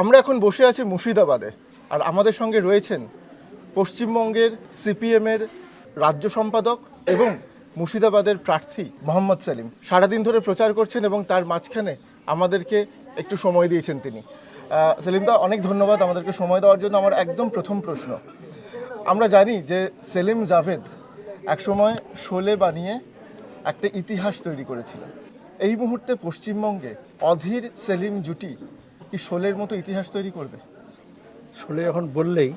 আমরা এখন বসে আছি মুর্শিদাবাদে, আর আমাদের সঙ্গে রয়েছেন পশ্চিমবঙ্গের সিপিএমের রাজ্য সম্পাদক এবং মুর্শিদাবাদের প্রার্থী মোহাম্মদ সেলিম। সারাদিন ধরে প্রচার করছেন এবং তার মাঝখানে আমাদেরকে একটু সময় দিয়েছেন তিনি। সেলিমদা অনেক ধন্যবাদ আমাদেরকে সময় দেওয়ার জন্য। আমার একদম প্রথম প্রশ্ন। আমরা জানি যে সেলিম জাভেদ একসময় শোলে বানিয়ে একটা ইতিহাস তৈরি করেছিল। এই মুহূর্তে পশ্চিমবঙ্গে অধীর সেলিম জুটি কি শোলের মতো ইতিহাস তৈরি করবে? শোলে এখন বললেই,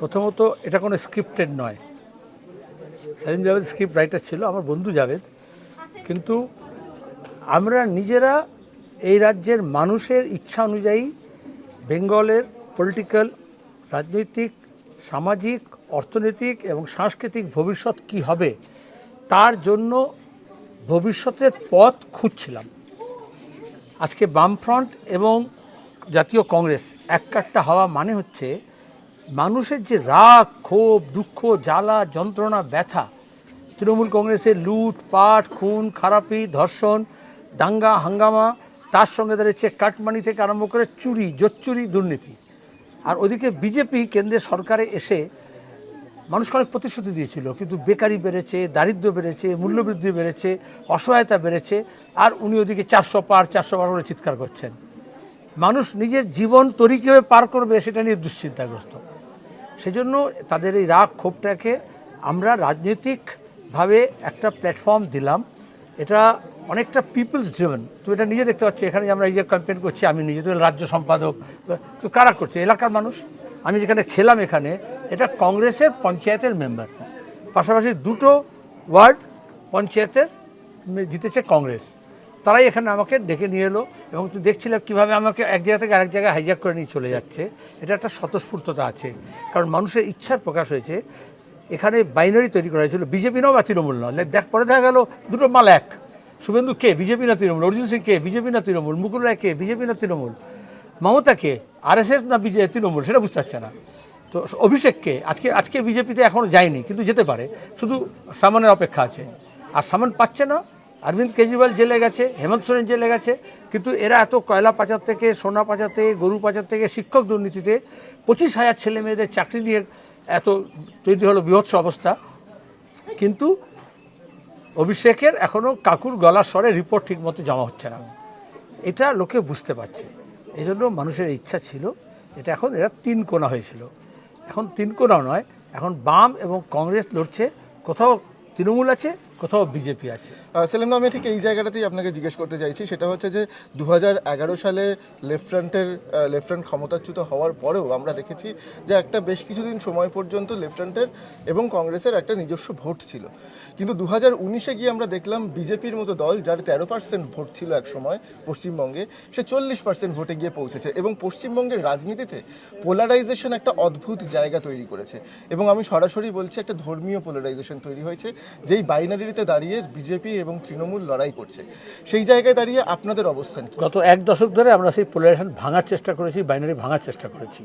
প্রথমত এটা কোনো স্ক্রিপ্টেড নয়। সালিম জাভেদ স্ক্রিপ্ট রাইটার ছিল, আমার বন্ধু জাভেদ। কিন্তু আমরা নিজেরা এই রাজ্যের মানুষের ইচ্ছা অনুযায়ী বেঙ্গলের পলিটিক্যাল রাজনৈতিক, সামাজিক, অর্থনৈতিক এবং সাংস্কৃতিক ভবিষ্যৎ কি হবে, তার জন্য ভবিষ্যতের পথ খুঁজছিলাম। আজকে বামফ্রন্ট এবং জাতীয় কংগ্রেস এক কাট্টা হওয়া মানে হচ্ছে মানুষের যে রাগ, ক্ষোভ, দুঃখ, জ্বালা, যন্ত্রণা, ব্যথা, তৃণমূল কংগ্রেসের লুট, পাট, খুন, খারাপি, ধর্ষণ, দাঙ্গা, হাঙ্গামা, তার সঙ্গে দাঁড়িয়েছে কাটমানি থেকে আরম্ভ করে চুরি, জোচ্চুরি, দুর্নীতি। আর ওদিকে বিজেপি কেন্দ্রের সরকারে এসে মানুষকে অনেক প্রতিশ্রুতি দিয়েছিল, কিন্তু বেকারি বেড়েছে, দারিদ্র বেড়েছে, মূল্যবৃদ্ধি বেড়েছে, অসহায়তা বেড়েছে, আর উনি ওদিকে চারশো পার চারশো পার করে চিৎকার করছেন। মানুষ নিজের জীবন তরি কীভাবে পার করবে সেটা নিয়ে দুশ্চিন্তাগ্রস্ত। সেজন্য তাদের এই রাগ ক্ষোভটাকে আমরা রাজনৈতিকভাবে একটা প্ল্যাটফর্ম দিলাম। এটা অনেকটা পিপলস ড্রিভেন। তুমি এটা নিজে দেখতে পাচ্ছ, এখানে আমরা এই যে ক্যাম্পেন করছি, আমি নিজে তো রাজ্য সম্পাদক। কারা করছে? এলাকার মানুষ? আমি যেখানে খেলাম এখানে, এটা কংগ্রেসের পঞ্চায়েতের মেম্বার পাশাপাশি দুটো ওয়ার্ড পঞ্চায়েতের জিতেছে কংগ্রেস। তারাই এখানে আমাকে ডেকে নিয়ে এলো এবং তুই দেখছিলাম কীভাবে আমাকে এক জায়গা থেকে আরেক জায়গায় হাইজ্যাক করে নিয়ে চলে যাচ্ছে। এটা একটা স্বতঃস্ফূর্ততা আছে। কারণ মানুষের ইচ্ছার প্রকাশ হয়েছে। এখানে বাইনারি তৈরি করা হয়েছিল বিজেপি নাও বা তৃণমূল নাও। দেখ, পরে দেখা গেল দুটো মাল এক। শুভেন্দু কে? বিজেপি না তৃণমূল? অর্জুন সিং কে? বিজেপি না তৃণমূল? মুকুল রায় কে? বিজেপি না তৃণমূল? মমতা কে? আরএসএস না বিজে, তৃণমূল, সেটা বুঝতে পারছে না। তো অভিষেককে, আজকে আজকে বিজেপিতে এখনও যায়নি, কিন্তু যেতে পারে। শুধু সামানের অপেক্ষা আছে। আর সামান পাচ্ছে না। অরবিন্দ কেজরিওয়াল জেলে গেছে, হেমন্ত সোরেন জেলে গেছে, কিন্তু এরা এত কয়লা পাচার থেকে, সোনা পাচার থেকে, গরু পাচার থেকে, শিক্ষক দুর্নীতিতে পঁচিশ হাজার ছেলে মেয়েদের চাকরি নিয়ে এত তৈরি হলো বৃহৎস অবস্থা। কিন্তু অভিষেকের এখনও কাকুর গলার স্বরে রিপোর্ট ঠিকমতো জমা হচ্ছে না। এটা লোকে বুঝতে পারছে। এই জন্য মানুষের ইচ্ছা ছিল, এটা এখন এরা তিন কোনা হয়েছিল। এখন তিন কোনা নয়, এখন বাম এবং কংগ্রেস লড়ছে, কোথাও তৃণমূল আছে কোথাও বিজেপি আছে। সেলিম আমি ঠিক এই জায়গাটাতেই আপনাকে জিজ্ঞেস করতে চাইছি, সেটা হচ্ছে যে দু হাজার এগারো সালে লেফটেন্যান্টের লেফটেন্যান্ট ক্ষমতাচ্যুত হওয়ার পরেও আমরা দেখেছি যে একটা বেশ কিছুদিন সময় পর্যন্ত লেফটেন্যান্টের এবং কংগ্রেসের একটা নিজস্ব ভোট ছিল। কিন্তু দু হাজার উনিশে গিয়ে আমরা দেখলাম বিজেপির মতো দল, যার তেরো পার্সেন্ট ভোট ছিল এক সময় পশ্চিমবঙ্গে, সে চল্লিশ পার্সেন্ট ভোটে গিয়ে পৌঁছেছে এবং পশ্চিমবঙ্গের রাজনীতিতে পোলারাইজেশন একটা অদ্ভুত জায়গা তৈরি করেছে। এবং আমি সরাসরি বলছি, একটা ধর্মীয় পোলারাইজেশন তৈরি হয়েছে, যেই বাইনারিতে দাঁড়িয়ে বিজেপি এবং তৃণমূল লড়াই করছে। সেই জায়গায় দাঁড়িয়ে আপনাদের অবস্থান গত এক দশক ধরে আমরা সেই পোলারাইজেশন ভাঙার চেষ্টা করেছি বাইনারি ভাঙার চেষ্টা করেছি।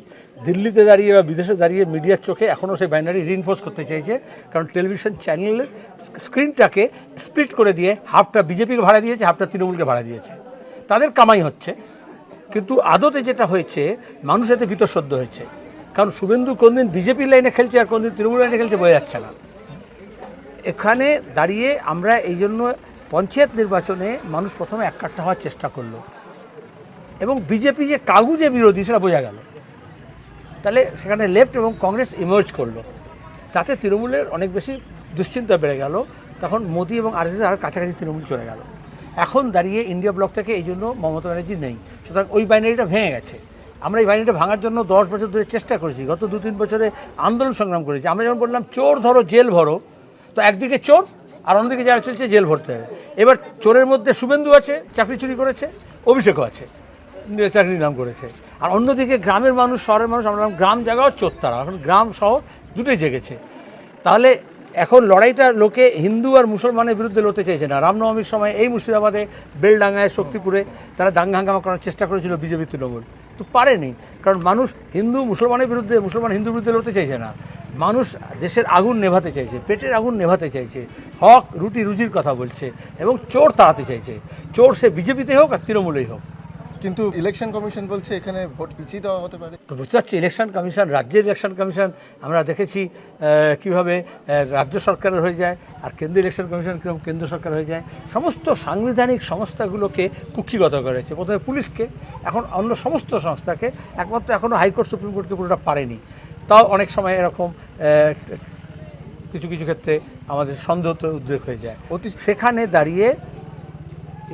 দিল্লিতে দাঁড়িয়ে বা বিদেশে দাঁড়িয়ে মিডিয়ার চোখে এখনও সেই বাইনারি রিনফোর্স করতে চাইছে কারণ টেলিভিশন চ্যানেলের স্ক্রিনটাকে স্প্লিট করে দিয়ে হাফটা বিজেপিকে ভাড়া দিয়েছে হাফটা তৃণমূলকে ভাড়া দিয়েছে। তাদের কামাই হচ্ছে, কিন্তু আদতে যেটা হয়েছে, মানুষ এতে বিতঃসদ্য হয়েছে। কারণ শুভেন্দু কোনদিন বিজেপি লাইনে খেলছে আর কোনদিন তৃণমূল লাইনে খেলছে, বোঝা যাচ্ছে না। এখানে দাঁড়িয়ে আমরা এই জন্য পঞ্চায়েত নির্বাচনে মানুষ প্রথমে এক কাট্টা হওয়ার চেষ্টা করল। এবং বিজেপি যে কাগুজে বিরোধী সেটা বোঝা গেল। তাহলে সেখানে লেফট এবং কংগ্রেস ইমার্জ করল। তাতে তৃণমূলের অনেক বেশি দুশ্চিন্তা বেড়ে গেল। তখন মোদী এবং আর আর কাছাকাছি তৃণমূল চলে গেল। এখন দাঁড়িয়ে ইন্ডিয়া ব্লক থেকে এই জন্য মমতা ব্যানার্জি নেই। সুতরাং ওই বাইনারিটা ভেঙে গেছে। আমরা এই বাইনারিটা ভাঙার জন্য দশ বছর ধরে চেষ্টা করেছি। গত দু তিন বছরে আন্দোলন সংগ্রাম করেছি। আমরা যেমন বললাম, চোর ধরো, জেল ভরো। তো একদিকে চোর আর অন্যদিকে যারা চলছে জেল ভরতে হবে। এবার চোরের মধ্যে শুভেন্দু আছে, চাকরি চুরি করেছে, অভিষেকও আছে চাকরি নাম করেছে। আর অন্যদিকে গ্রামের মানুষ, শহরের মানুষ, আমরা গ্রাম জায়গাও চোর তারা। এখন গ্রাম, শহর দুটোই জেগেছে। তাহলে এখন লড়াইটা লোকে হিন্দু আর মুসলমানের বিরুদ্ধে লড়তে চাইছে না। রামনবমীর সময় এই মুর্শিদাবাদে, বেলডাঙ্গায়, শক্তিপুরে তারা দাঙ্গা হাঙ্গামা করার চেষ্টা করেছিল বিজেপি, তৃণমূল। তো পারেনি, কারণ মানুষ হিন্দু, মুসলমানের বিরুদ্ধে, মুসলমান হিন্দুর বিরুদ্ধে লড়তে চাইছে না। মানুষ দেশের আগুন নেভাতে চাইছে পেটের আগুন নেভাতে চাইছে হক রুটি রুজির কথা বলছে এবং চোর তাড়াতে চাইছে। চোর সে বিজেপিতে হোক আর তৃণমূলেই হোক। কিন্তু ইলেকশন কমিশন বলছে এখানে ভোট পিছিয়ে দেওয়া হতে পারে। তো বুঝতে পারছি ইলেকশন কমিশন রাজ্যের ইলেকশন কমিশন আমরা দেখেছি কীভাবে রাজ্য সরকারের হয়ে যায় আর কেন্দ্রীয় ইলেকশন কমিশন কীরকম কেন্দ্র সরকার হয়ে যায়। সমস্ত সাংবিধানিক সংস্থাগুলোকে কুক্ষিগত করেছে। প্রথমে পুলিশকে এখন অন্য সমস্ত সংস্থাকে একমাত্র এখনও হাইকোর্ট সুপ্রিম কোর্টকে পুরোটা পারেনি। তাও অনেক সময় এরকম কিছু কিছু ক্ষেত্রে আমাদের সন্দেহ তো উদ্রেক হয়ে যায়। অতি সেখানে দাঁড়িয়ে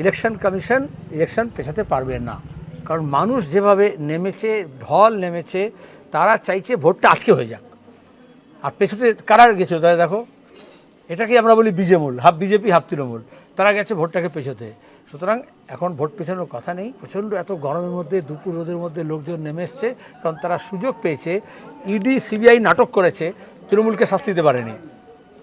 ইলেকশন কমিশন ইলেকশন পেছাতে পারবে না। কারণ মানুষ যেভাবে নেমেছে ঢল নেমেছে তারা চাইছে ভোটটা আজকে হয়ে যাক। আর পেছতে কারা গেছে তাই দেখো এটাকে আমরা বলি বিজেমূল হাফ বিজেপি হাফ তৃণমূল তারা গেছে ভোটটাকে পেছোতে। সুতরাং এখন ভোট পেছানোর কথা নেই। প্রচণ্ড এত গরমের মধ্যে, দুপুর রোদের মধ্যে লোকজন নেমে এসছে, কারণ তারা সুযোগ পেয়েছে। ইডি সিবিআই নাটক করেছে, তৃণমূলকে শাস্তি দিতে পারেনি।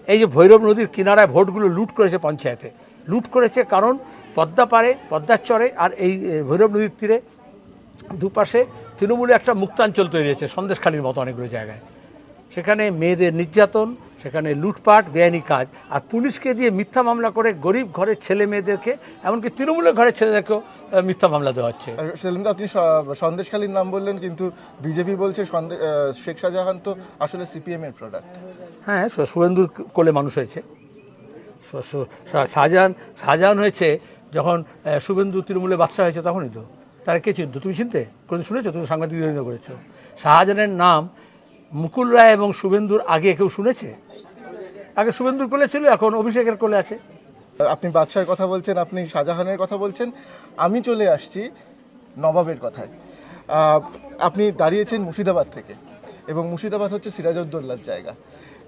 এই যে ভৈরব নদীর কিনারায় ভোটগুলো লুট করেছে পঞ্চায়েতে। লুট করেছে কারণ পদ্মা পারে পদ্মার চরে আর এই ভৈরব নদীর তীরে দুপাশে তৃণমূলে একটা মুক্তাঞ্চল তৈরি হয়েছে, সন্দেশখালির মতো অনেকগুলো জায়গায়। সেখানে মেয়েদের নির্যাতন সেখানে লুটপাট বেআইনি কাজ। আর পুলিশকে দিয়ে মিথ্যা মামলা করে গরিব ঘরের ছেলে মেয়েদেরকে এমনকি তৃণমূলের ঘরের ছেলেদেরকেও মিথ্যা মামলা দেওয়া হচ্ছে। আপনি সন্দেশখালীর নাম বললেন কিন্তু বিজেপি বলছে শেখ শাহজাহান তো আসলে সিপিএম এর প্রোডাক্ট হ্যাঁ শুভেন্দুর কোলে মানুষ হয়েছে। শাহজাহান শাহজাহান হয়েছে যখন শুভেন্দু তৃণমূলের বাদশা হয়েছে তখনই তো। তারা কে চিনতো তুমি চিনতে? কোনো শুনেছো? তুমি সাংবাদিক করেছ। শাহজাহানের নাম মুকুল রায় এবং শুভেন্দুর আগে কেউ শুনেছে? আগে শুভেন্দুর কোলে ছিল এখন অভিষেকের কোলে আছে। আপনি বাদশার কথা বলছেন আপনি শাহজাহানের কথা বলছেন। আমি চলে আসছি নবাবের কথায়। আপনি দাঁড়িয়েছেন মুর্শিদাবাদ থেকে এবং মুর্শিদাবাদ হচ্ছে সিরাজউদ্দৌলার জায়গা।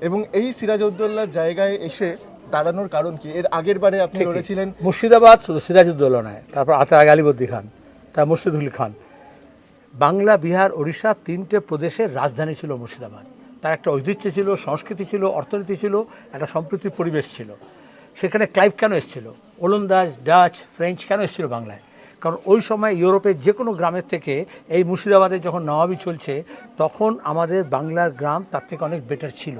এবং এই সিরাজউদ্দৌলার জায়গায় এসে দাঁড়ানোর কারণ কি? এর আগের বারে আপনি লড়েছিলেন। মুর্শিদাবাদ শুধু সিরাজউদ্দৌলা নয় তারপর আতা আলিবদ্দি খান তার মুর্শিদুল খান। বাংলা বিহার ওড়িশা তিনটে প্রদেশের রাজধানী ছিল মুর্শিদাবাদ। তার একটা ঐতিহ্য ছিল, সংস্কৃতি ছিল, অর্থনীতি ছিল, একটা সম্প্রীতির পরিবেশ ছিল। সেখানে ক্লাইভ কেন এসেছিল? ওলন্দাজ, ডাচ, ফ্রেঞ্চ কেন এসেছিল বাংলায়? কারণ ওই সময় ইউরোপের যে কোনো গ্রামের থেকে এই মুর্শিদাবাদে যখন নবাবি চলছে, তখন আমাদের বাংলার গ্রাম তার থেকে অনেক বেটার ছিল।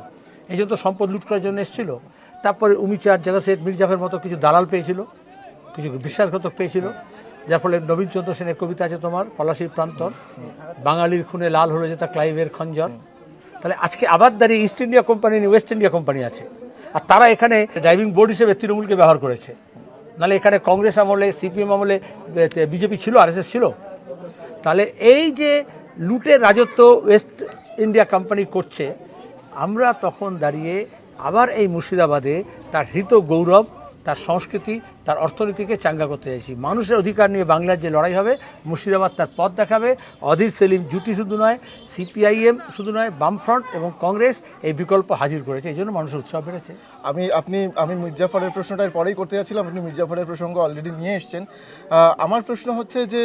এই জন্য তো সম্পদ লুট করার জন্য এসেছিল। তারপরে উমিচাঁদ জাগাসেট মির্জাফের মতো কিছু দালাল পেয়েছিল, কিছু বিশ্বাসঘাতক পেয়েছিল। যার ফলে নবীনচন্দ্র সেনের কবিতা আছে তোমার, পলাশির প্রান্তর, বাঙালির খুনে লাল হলো যেটা ক্লাইভের খঞ্জর। তাহলে আজকে আবার দাঁড়িয়ে East India company West India company আছে। আর তারা এখানে ড্রাইভিং বোর্ড হিসেবে তৃণমূলকে ব্যবহার করেছে। নাহলে এখানে কংগ্রেস আমলে সিপিএম আমলে বিজেপি ছিল আরএসএস ছিল। তাহলে এই যে লুটের রাজত্ব ওয়েস্ট ইন্ডিয়া কোম্পানি করছে, আমরা তখন দাঁড়িয়ে আবার এই মুর্শিদাবাদে তার হৃত গৌরব তার সংস্কৃতি তার অর্থনীতিকে চাঙ্গা করতে চাইছি। মানুষের অধিকার নিয়ে বাংলার যে লড়াই হবে মুর্শিদাবাদ তার পথ দেখাবে। অধীর সেলিম জুটি শুধু নয় সিপিআইএম শুধু নয় বামফ্রন্ট এবং কংগ্রেস এই বিকল্প হাজির করেছে। এই জন্য মানুষের উৎসাহ বেড়েছে। আমি আপনি আমি মির্জাফরের প্রশ্নটা পরেই করতে যাচ্ছিলাম। আপনি মির্জাফরের প্রসঙ্গ অলরেডি নিয়ে এসেছেন। আমার প্রশ্ন হচ্ছে যে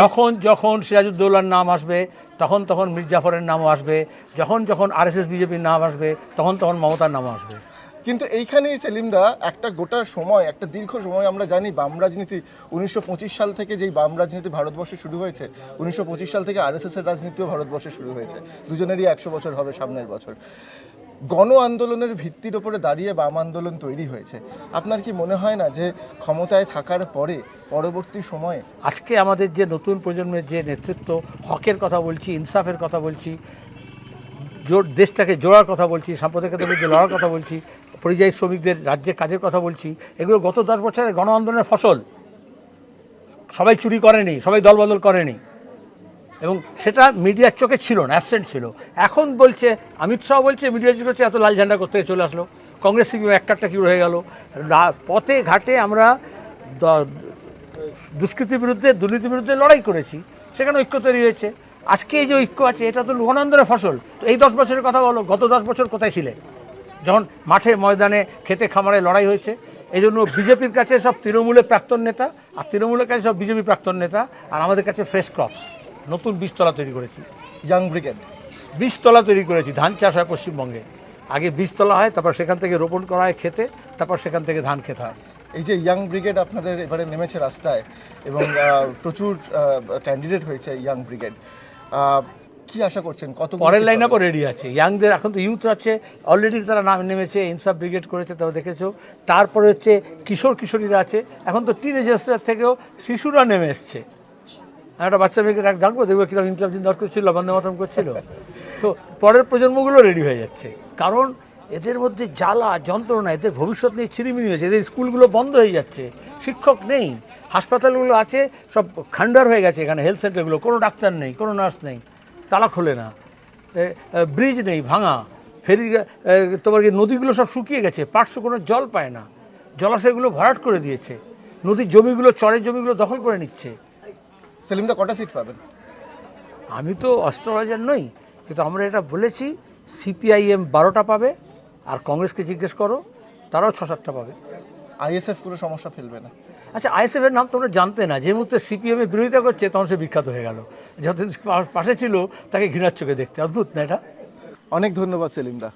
যখন যখন সিরাজউদ্দৌলার নাম আসবে তখন তখন মির্জাফরের জাফরের নামও আসবে। যখন যখন আরএসএস বিজেপির নাম আসবে তখন তখন মমতার নামও আসবে। কিন্তু এইখানেই সেলিমদা একটা গোটা সময়, একটা দীর্ঘ সময় আমরা জানি বাম রাজনীতি উনিশশো পঁচিশ সাল থেকে যেই বাম রাজনীতি ভারতবর্ষে শুরু হয়েছে, উনিশশো পঁচিশ সাল থেকে আরএসএস এর রাজনীতিও ভারতবর্ষে শুরু হয়েছে। দুজনেরই একশো বছর হবে সামনের বছর। গণ আন্দোলনের ভিত্তির ওপরে দাঁড়িয়ে বাম আন্দোলন তৈরি হয়েছে। আপনার কি মনে হয় না যে ক্ষমতায় থাকার পরে, পরবর্তী সময়ে আজকে আমাদের যে নতুন প্রজন্মের যে নেতৃত্ব, হকের কথা বলছি, ইনসাফের কথা বলছি, জোর দেশটাকে জোড়ার কথা বলছি, সাম্প্রদায়িকতার বিরুদ্ধে লড়ার কথা বলছি পরিযায়ী শ্রমিকদের রাজ্যে কাজের কথা বলছি, এগুলো গত দশ বছরের গণ আন্দোলনের ফসল। সবাই চুরি করেনি, সবাই দলবদল করেনি। এবং সেটা মিডিয়ার চোখে ছিল না অ্যাবসেন্ট ছিল। এখন বলছে, অমিত শাহ বলছে মিডিয়া চোখে এত লাল ঝান্ডা করতে চলে আসলো। কংগ্রেস সিপিএম একটা কি হয়ে গেল। পথে ঘাটে আমরা দুষ্কৃতির বিরুদ্ধে, দুর্নীতির বিরুদ্ধে লড়াই করেছি, সেখানে ঐক্য তৈরি হয়েছে। আজকে এই যে ঐক্য আছে, এটা তো গণান্দোলনের ফসল। তো এই দশ বছরের কথা বলো, গত দশ বছর কোথায় ছিলে? যখন মাঠে ময়দানে খেতে খামারে লড়াই হয়েছে এই জন্য বিজেপির কাছে সব তৃণমূলের প্রাক্তন নেতা আর তৃণমূলের কাছে সব বিজেপি প্রাক্তন নেতা আর আমাদের কাছে ফ্রেশ ক্রপস নতুন বীজতলা তৈরি করেছি। ইয়াং ব্রিগেড বীজতলা তৈরি করেছি ধান চাষ হয় পশ্চিমবঙ্গে। আগে বীজতলা হয় তারপর সেখান থেকে রোপণ করা হয় খেতে তারপর সেখান থেকে ধান খেতে হয়। এই যে ইয়াং ব্রিগেড আপনাদের এবারে নেমেছে রাস্তায় এবং প্রচুর ক্যান্ডিডেট হয়েছে ইয়াং ব্রিগেড কি আশা করছেন? কত পরের লাইন আপও রেডি আছে। ইয়াংদের এখন তো ইউথ আছে। অলরেডি তারা নাম নেমেছে ইনসাফ ব্রিগেড করেছে তারা দেখেছ। তারপরে হচ্ছে কিশোর কিশোরীরা আছে। এখন তো টিনেজার্সরা থেকেও শিশুরা নেমে এসছে। একটা বাচ্চা মেয়েকে ডাক- ডাকবো দেখব কীরকম ইনকলাব জিন্দাস করছিল বন্দে মাতরম করছিল। তো পরের প্রজন্মগুলো রেডি হয়ে যাচ্ছে। কারণ এদের মধ্যে জ্বালা যন্ত্রণা এদের ভবিষ্যৎ নিয়ে ছিরিমিনি হয়েছে। এদের স্কুলগুলো বন্ধ হয়ে যাচ্ছে। শিক্ষক নেই। হাসপাতালগুলো আছে সব খান্ডার হয়ে গেছে এখানে হেলথ সেন্টারগুলো কোনো ডাক্তার নেই কোনো নার্স নেই। তালা খোলে না। ব্রিজ নেই ভাঙা। ফেরি তোমার কি নদীগুলো সব শুকিয়ে গেছে? পার্শ্ব কোনো জল পায় না। জলাশয়গুলো ভরাট করে দিয়েছে। নদীর জমিগুলো চরের জমিগুলো দখল করে নিচ্ছে। সেলিমদা কটা সিট পাবেন? আমি তো অস্ট্রোলজার নই কিন্তু আমরা এটা বলেছি সিপিআইএম বারোটা পাবে আর কংগ্রেসকে জিজ্ঞেস করো তারাও ছ সাতটা পাবে। আইএসএফ কোনো সমস্যা ফেলবে না। আচ্ছা আইএসএফ এর নাম তোমরা জানতে না। যে মুহূর্তে সিপিএম এর বিরোধিতা করছে তখন সে বিখ্যাত হয়ে গেল। যতদিন পাশে ছিল তাকে ঘৃণার চোখে দেখতে। অদ্ভুত না এটা? অনেক ধন্যবাদ সেলিমদা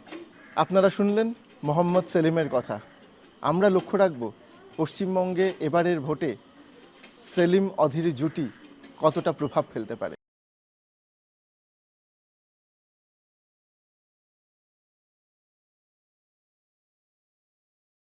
আপনারা শুনলেন মোহাম্মদ সেলিমের কথা। আমরা লক্ষ্য রাখব পশ্চিমবঙ্গে এবারের ভোটে সেলিম অধীর জুটি কতটা প্রভাব ফেলতে পারে।